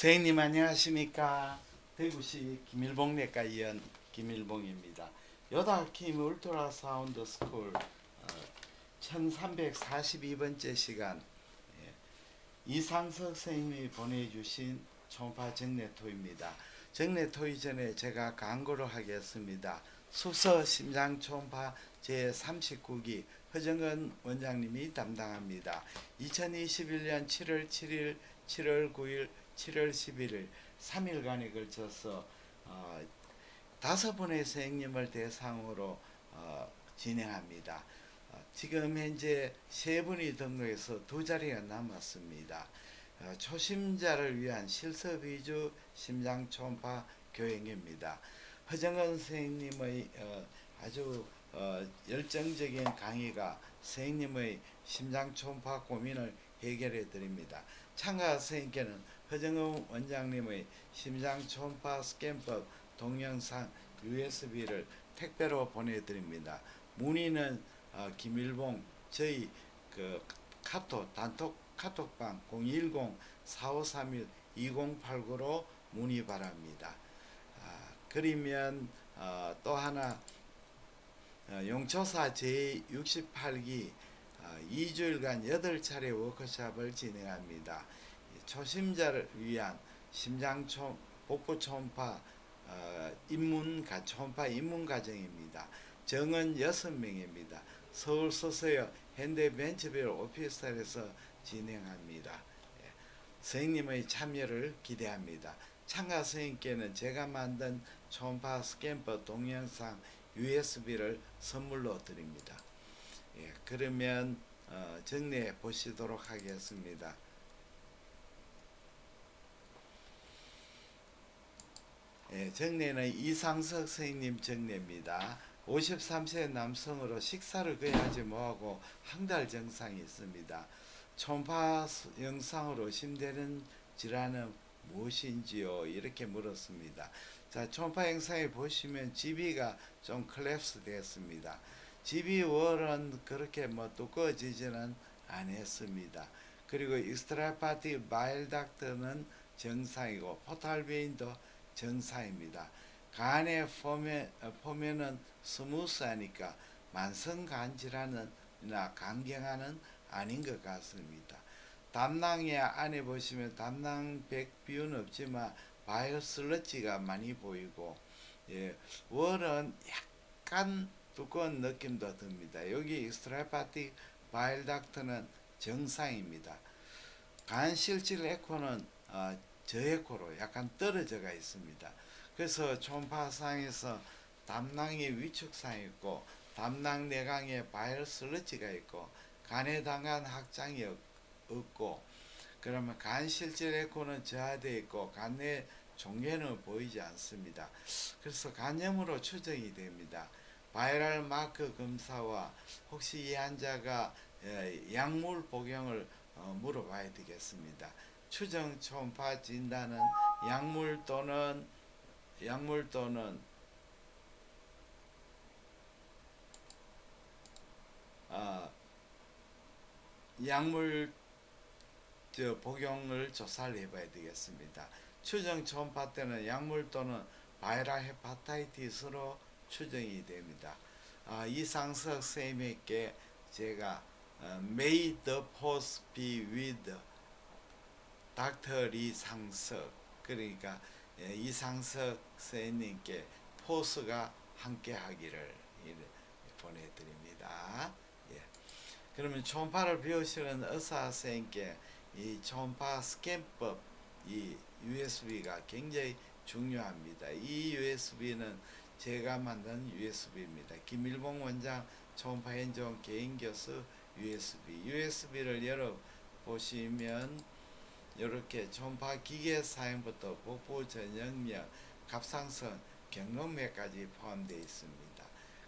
선생님 안녕하십니까? 대구시 김일봉 내과 의원 김일봉입니다. 요다킴 울트라 사운드 스쿨 어, 1342번째 시간 예, 이상석 선생님이 보내주신 초음파 정례토입니다. 정례토 이전에 제가 광고를 하겠습니다. 숙서 심장 초음파 제39기 허정근 원장님이 담당합니다. 2021년 7월 7일 7월 9일 7월 11일 3일간에 걸쳐서 어, 다섯 분의 선생님을 대상으로 어, 진행합니다. 어, 지금 현재 세 분이 등록해서 두 자리가 남았습니다. 어, 초심자를 위한 실습 위주 심장 초음파 교행입니다. 허정은 선생님의 어, 아주 어, 열정적인 강의가 선생님의 심장 초음파 고민을 해결해 드립니다. 참가 선생님께는 허정은 원장님의 심장 초음파 스캔법 동영상 USB를 택배로 보내드립니다. 문의는 어, 김일봉 저희 그 카톡 단톡 카톡방 010-4531-2089로 문의 바랍니다. 아, 그러면 어, 또 하나 어, 용초사 제68기 어, 2주일간 8차례 워크숍을 진행합니다. 이 초심자를 위한 심장 초 복부 초음파 어, 가 초음파 입문 과정입니다. 정은 6명입니다. 서울 서서요 현대 벤처빌 오피스텔에서 진행합니다. 예, 선생님의 참여를 기대합니다. 참가 선생님께는 제가 만든 초음파 스캔법 동영상 USB를 선물로 드립니다. 예, 그러면 어, 정리해 보시도록 하겠습니다. 예, 정례는 이상석 선생님 정례입니다. 53세 남성으로 식사를 거의 하지 못하고 한달 증상이 있습니다. 초음파 스- 영상으로 심되는 질환은 무엇인지요? 이렇게 물었습니다. 자, 초음파 영상에 보시면 GB가 좀 클랩스 되었습니다. GB 월은 그렇게 뭐 두꺼워지지는 않았습니다. 그리고 익스트라파티 바일닥트는 정상이고 포탈베인도 정상입니다. 간의 포면, 어, 스무스하니까 만성간 질환이나 간경화는 아닌 것 같습니다. 담낭의 안에 보시면 담낭 백비율은 없지만 바이오슬러지가 많이 보이고 예, 월은 약간 두꺼운 느낌도 듭니다. 여기 익스트라파틱 바일닥트는 정상입니다. 간 실질 에코는 어, 저에코로 약간 떨어져가 있습니다. 그래서 초음파상에서 담낭이 위축상 있고 담낭 내강에 바이러슬러지가 있고 간에 당한 확장이 없- 없고 그러면 간 실질 에코는 저하되어 있고 간내 종괴는 보이지 않습니다. 그래서 간염으로 추정이 됩니다. 바이럴 마크 검사와 혹시 이 환자가 예, 약물 복용을 어, 물어봐야 되겠습니다. 추정 진단은 약물 또는 약물 또는 아, 약물 저 복용을 조사를 해봐야 되겠습니다. 추정 초음파 때는 약물 또는 바이럴 헤파타이티스로 추정이 됩니다. 아, 이상석 선생님께 제가 어, May the post be with 닥터 리상석 그러니까 예, 이상석 선생님께 포스가 함께 하기를 이래 보내드립니다. 예. 그러면 초음파를 배우시는 의사 선생님께 이 초음파 스캔법 이 USB가 굉장히 중요합니다. 이 USB는 제가 만든 USB입니다. 김일봉 원장 초음파 현종 개인 교수 USB. USB를 열어 보시면 이렇게 초음파 기계 사용부터 복부 전형력, 갑상선, 경동맥까지 포함되어 있습니다.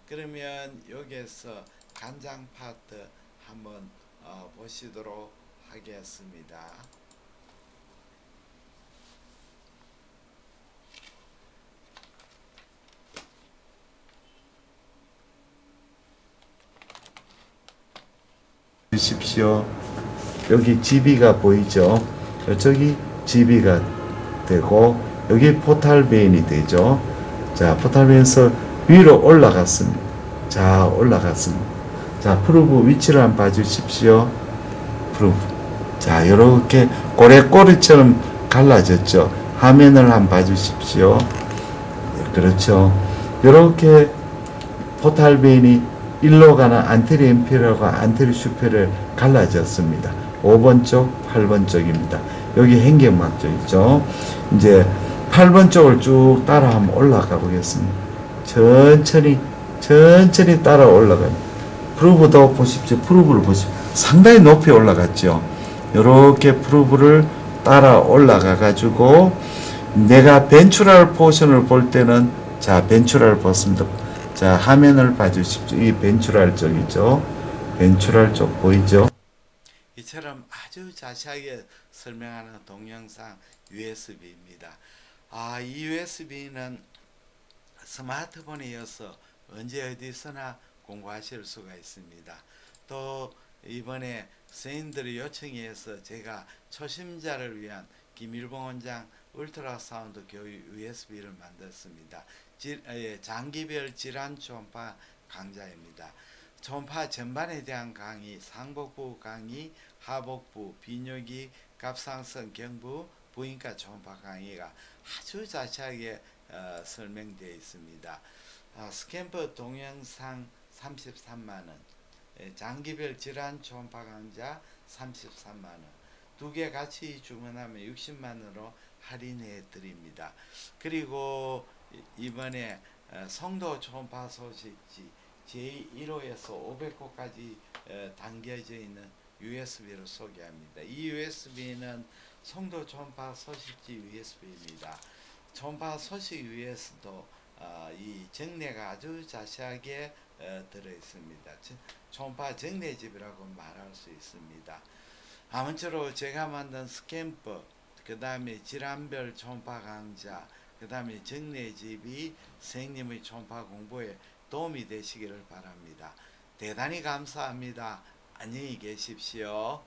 그러면 여기에서 간장 파트 한번 어, 보시도록 하겠습니다. 주십시오. 여기 GB가 보이죠? 저기 GB가 되고 여기 포탈 베인이 되죠. 자, 포탈 베인에서 위로 올라갔습니다. 자, 올라갔습니다. 자, 프루브 위치를 한번 봐주십시오. 프루브. 자, 이렇게 꼬레꼬리처럼 갈라졌죠. 화면을 한번 봐주십시오. 그렇죠. 이렇게 포탈 베인이 일로 가는 안테리 엠피러가 안테리 슈페를 갈라졌습니다. 5번 쪽, 8번 쪽입니다. 여기 행경막 쪽이죠. 이제 8번 쪽을 쭉 따라 한번 올라가 보겠습니다. 천천히, 천천히 따라 올라가요. 프루브도 보십시오. 프루브를 보십시오. 상당히 높이 올라갔죠. 이렇게 프루브를 따라 올라가 가지고 내가 벤츄럴 포션을 볼 때는 자 벤츄럴 봤습니다. 자 화면을 봐주십시오. 이 벤츄럴 쪽이죠. 벤츄럴 쪽 보이죠? 이처럼 아주 자세하게 설명하는 동영상 USB입니다. 아, 이 USB는 스마트폰에 이어서 언제 어디서나 공부하실 수가 있습니다. 또 이번에 선생님들의 요청에 의해서 제가 초심자를 위한 김일봉 원장 울트라 사운드 교육 USB를 만들었습니다. 질- 예, 장기별 질환 초음파 강좌입니다. 초음파 전반에 대한 강의, 상복부 강의, 하복부, 비뇨기, 갑상선, 경부, 부인과 초음파 강의가 아주 자세하게 어, 설명되어 있습니다. 아, 스캠프 동영상 33만 원, 예, 장기별 질환 초음파 강좌 33만 원, 두 개 같이 주문하면 60만 원으로 할인해 드립니다. 그리고 이- 이번에 어, 성도 초음파 소식지 제1호에서 500호까지 어, 담겨져 있는 USB를 소개합니다. 이 USB는 성도 초음파 소식지 USB입니다. 초음파 소식 위에서도 어, 이 정례가 아주 자세하게 어, 들어 있습니다. 저- 초음파 정례집이라고 말할 수 있습니다. 아무쪼록 제가 만든 스캠법, 그 다음에 질환별 초음파 강좌, 그 다음에 정례집이 선생님의 초음파 공부에 도움이 되시기를 바랍니다. 대단히 감사합니다. 안녕히 계십시오.